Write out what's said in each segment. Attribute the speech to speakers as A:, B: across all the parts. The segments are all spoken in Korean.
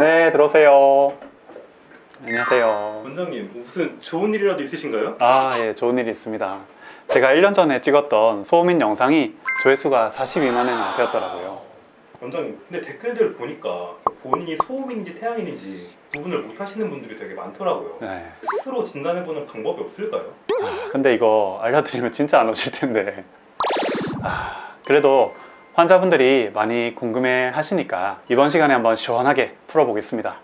A: 네, 들어오세요. 안녕하세요.
B: 원장님 무슨 좋은 일이라도 있으신가요?
A: 아, 예, 좋은 일이 있습니다. 제가 1년 전에 찍었던 소음인 영상이 조회수가 42만회나 되었더라고요.
B: 원장님 근데 댓글들을 보니까 본인이 소음인지 태양인인지 구분을 못 하시는 분들이 되게 많더라고요
A: 네.
B: 스스로 진단해보는 방법이 없을까요?
A: 아, 근데 이거 알려드리면 진짜 안 오실 텐데. 아, 그래도 환자분들이 많이 궁금해 하시니까 이번 시간에 한번 시원하게 풀어보겠습니다.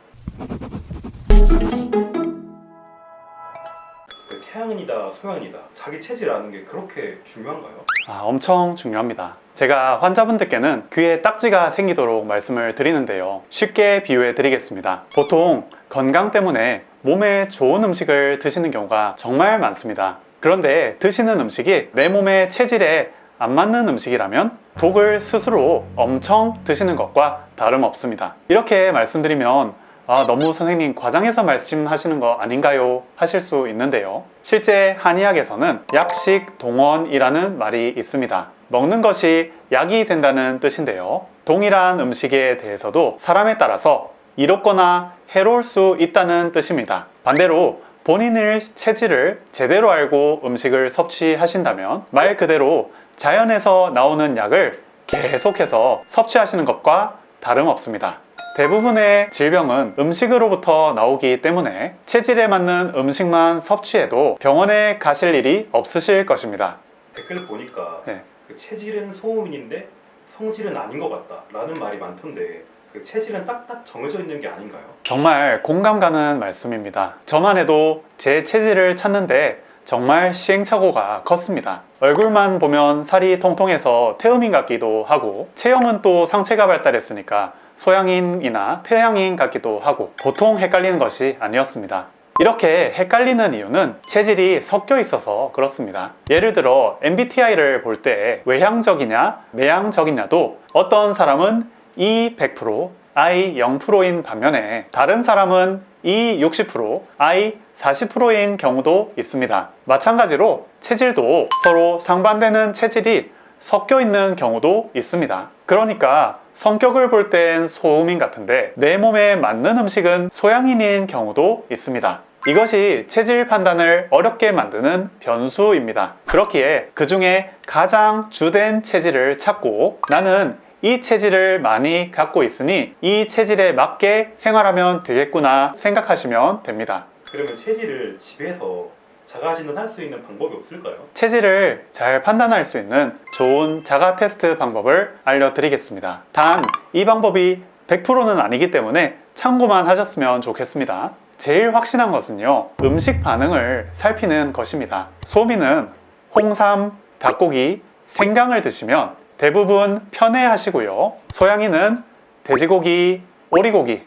B: 그 태양인이다 소양이다 자기 체질 아는 게 그렇게 중요한가요?
A: 아, 엄청 중요합니다. 제가 환자분들께는 귀에 딱지가 생기도록 말씀을 드리는데요. 쉽게 비유해 드리겠습니다. 보통 건강 때문에 몸에 좋은 음식을 드시는 경우가 정말 많습니다. 그런데 드시는 음식이 내 몸의 체질에 안 맞는 음식이라면 독을 스스로 엄청 드시는 것과 다름없습니다. 이렇게 말씀드리면 아, 너무 선생님 과장해서 말씀하시는 거 아닌가요? 하실 수 있는데요. 실제 한의학에서는 약식 동원이라는 말이 있습니다. 먹는 것이 약이 된다는 뜻인데요. 동일한 음식에 대해서도 사람에 따라서 이롭거나 해로울 수 있다는 뜻입니다. 반대로 본인의 체질을 제대로 알고 음식을 섭취하신다면 말 그대로 자연에서 나오는 약을 계속해서 섭취하시는 것과 다름없습니다. 대부분의 질병은 음식으로부터 나오기 때문에 체질에 맞는 음식만 섭취해도 병원에 가실 일이 없으실 것입니다.
B: 댓글 보니까
A: 네.
B: 그 체질은 소음인인데 성질은 아닌 것 같다 라는 말이 많던데 그 체질은 딱딱 정해져 있는 게 아닌가요?
A: 정말 공감 가는 말씀입니다. 저만 해도 제 체질을 찾는데 정말 시행착오가 컸습니다. 얼굴만 보면 살이 통통해서 태음인 같기도 하고 체형은 또 상체가 발달했으니까 소양인이나 태양인 같기도 하고 보통 헷갈리는 것이 아니었습니다. 이렇게 헷갈리는 이유는 체질이 섞여 있어서 그렇습니다. 예를 들어 MBTI를 볼 때 외향적이냐 내향적이냐도 어떤 사람은 E 100%, I 0%인 반면에 다른 사람은 E 60%, I 40%인 경우도 있습니다. 마찬가지로 체질도 서로 상반되는 체질이 섞여 있는 경우도 있습니다. 그러니까 성격을 볼 땐 소음인 같은데 내 몸에 맞는 음식은 소양인인 경우도 있습니다. 이것이 체질 판단을 어렵게 만드는 변수입니다. 그렇기에 그 중에 가장 주된 체질을 찾고 나는 이 체질을 많이 갖고 있으니 이 체질에 맞게 생활하면 되겠구나 생각하시면 됩니다.
B: 그러면 체질을 집에서 자가 진단 할 수 있는 방법이 없을까요?
A: 체질을 잘 판단할 수 있는 좋은 자가 테스트 방법을 알려드리겠습니다. 단, 이 방법이 100%는 아니기 때문에 참고만 하셨으면 좋겠습니다. 제일 확실한 것은요, 음식 반응을 살피는 것입니다. 소미는 홍삼, 닭고기, 생강을 드시면 대부분 편해 하시고요. 소양이는 돼지고기, 오리고기,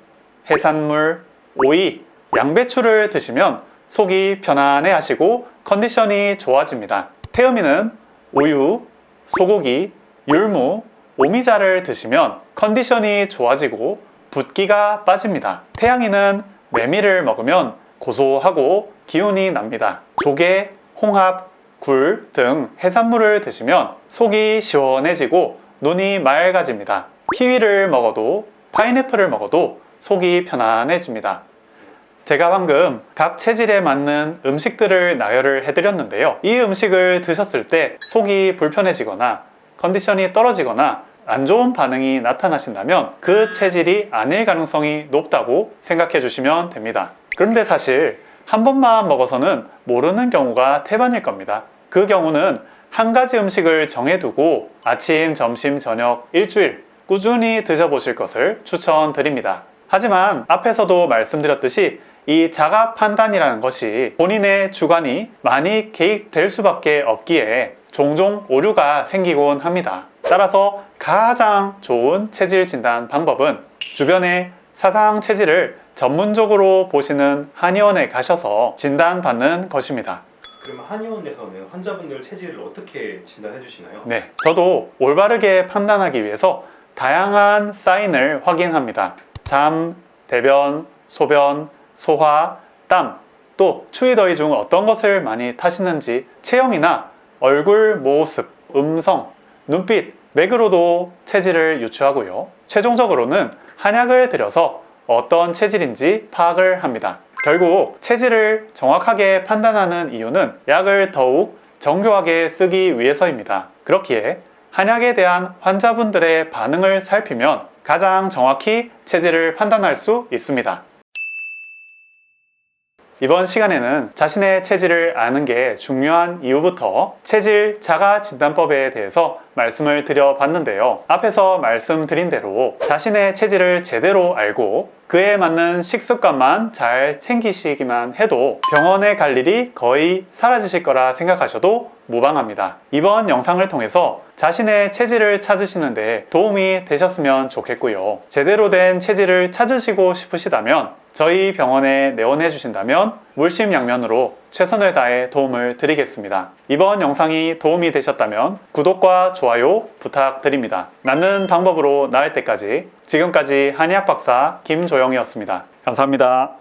A: 해산물, 오이, 양배추를 드시면 속이 편안해 하시고 컨디션이 좋아집니다. 태음이는 우유, 소고기, 율무, 오미자를 드시면 컨디션이 좋아지고 붓기가 빠집니다. 태양이는 메밀을 먹으면 고소하고 기운이 납니다. 조개, 홍합, 굴 등 해산물을 드시면 속이 시원해지고 눈이 맑아집니다. 키위를 먹어도 파인애플을 먹어도 속이 편안해집니다. 제가 방금 각 체질에 맞는 음식들을 나열을 해드렸는데요. 이 음식을 드셨을 때 속이 불편해지거나 컨디션이 떨어지거나 안 좋은 반응이 나타나신다면 그 체질이 아닐 가능성이 높다고 생각해 주시면 됩니다. 그런데 사실 한 번만 먹어서는 모르는 경우가 태반일 겁니다. 그 경우는 한 가지 음식을 정해두고 아침, 점심, 저녁 일주일 꾸준히 드셔보실 것을 추천드립니다. 하지만 앞에서도 말씀드렸듯이 이 자가 판단이라는 것이 본인의 주관이 많이 개입될 수밖에 없기에 종종 오류가 생기곤 합니다. 따라서 가장 좋은 체질 진단 방법은 주변의 사상 체질을 전문적으로 보시는 한의원에 가셔서 진단받는 것입니다.
B: 그러면 한의원에서는 환자분들 체질을 어떻게 진단해 주시나요?
A: 네, 저도 올바르게 판단하기 위해서 다양한 사인을 확인합니다. 잠, 대변, 소변, 소화, 땀, 또 추위 더위 중 어떤 것을 많이 타시는지 체형이나 얼굴 모습, 음성, 눈빛, 맥으로도 체질을 유추하고요. 최종적으로는 한약을 들여서 어떤 체질인지 파악을 합니다. 결국 체질을 정확하게 판단하는 이유는 약을 더욱 정교하게 쓰기 위해서입니다. 그렇기에 한약에 대한 환자분들의 반응을 살피면 가장 정확히 체질을 판단할 수 있습니다. 이번 시간에는 자신의 체질을 아는 게 중요한 이유부터 체질 자가 진단법에 대해서 말씀을 드려봤는데요. 앞에서 말씀드린 대로 자신의 체질을 제대로 알고 그에 맞는 식습관만 잘 챙기시기만 해도 병원에 갈 일이 거의 사라지실 거라 생각하셔도 무방합니다. 이번 영상을 통해서 자신의 체질을 찾으시는데 도움이 되셨으면 좋겠고요. 제대로 된 체질을 찾으시고 싶으시다면 저희 병원에 내원해 주신다면 물심양면으로 최선을 다해 도움을 드리겠습니다. 이번 영상이 도움이 되셨다면 구독과 좋아요 부탁드립니다. 낫는 방법으로 나을 때까지 지금까지 한의학 박사 김조영이었습니다. 감사합니다.